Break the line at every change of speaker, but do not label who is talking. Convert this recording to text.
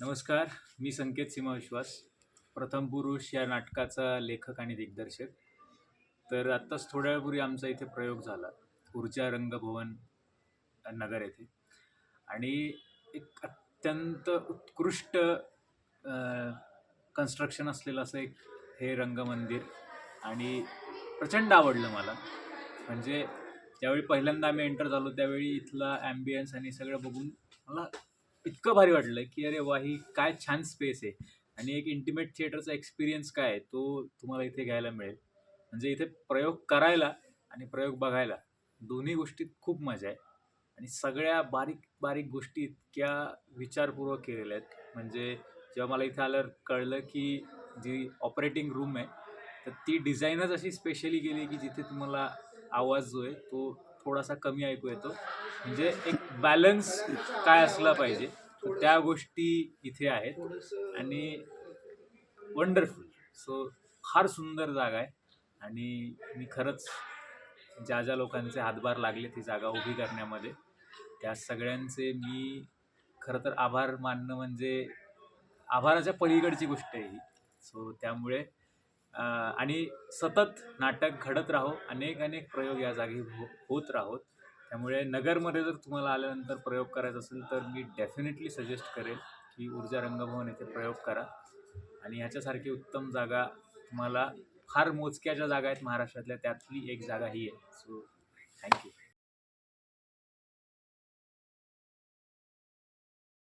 नमस्कार मी संकेत सीमा विश्वास प्रथम पुरुष या नाटकाचा लेखक आणि दिग्दर्शक. तर आत्ताच थोड्या वेळपूर्वी आमचा इथे प्रयोग झाला ऊर्जा रंगभवन नगर येथे. आणि एक अत्यंत उत्कृष्ट कन्स्ट्रक्शन असलेलं असं एक हे रंगमंदिर आणि प्रचंड आवडलं मला. म्हणजे ज्यावेळी पहिल्यांदा आम्ही एंटर झालो त्यावेळी इथला ॲम्बियन्स आणि सगळं बघून मला इतकं भारी वाटलं की अरे वा ही काय छान स्पेस आहे. आणि एक इंटिमेट थिएटरचा एक्सपिरियन्स काय आहे तो तुम्हाला इथे घ्यायला मिळेल. म्हणजे इथे प्रयोग करायला आणि प्रयोग बघायला दोन्ही गोष्टीत खूप मजा आहे. आणि सगळ्या बारीक बारीक गोष्टी इतक्या विचारपूर्वक केलेल्या आहेत. म्हणजे जेव्हा मला इथे आल्यावर कळलं की जी ऑपरेटिंग रूम आहे तर ती डिझाईनच अशी स्पेशली केली की जिथे तुम्हाला आवाज जो आहे तो थोडासा कमी ऐकू येतो. म्हणजे एक बॅलन्स काय असला पाहिजे त्या गोष्टी इथे आहेत आणि वंडरफुल सो फार सुंदर जागा आहे आणि मी खरंच ज्या ज्या लोकांचे हातभार लागले ती जागा उभी करण्यामध्ये त्या सगळ्यांचे मी खरं तर आभार मानणं म्हणजे आभाराच्या पलीकडची गोष्ट आहे ही. सो त्यामुळे आणि सतत नाटक घडत राहो अनेक अनेक प्रयोग या जागी हो होत राहोत त्यामुळे नगरमध्ये जर तुम्हाला आल्यानंतर प्रयोग करायचा असेल तर मी डेफिनेटली सजेस्ट करेल की ऊर्जा रंगभवन येथे प्रयोग करा. आणि ह्याच्यासारखी उत्तम जागा तुम्हाला फार मोजक्या ज्या जागा आहेत महाराष्ट्रातल्या त्यातली एक जागा ही आहे. So thank you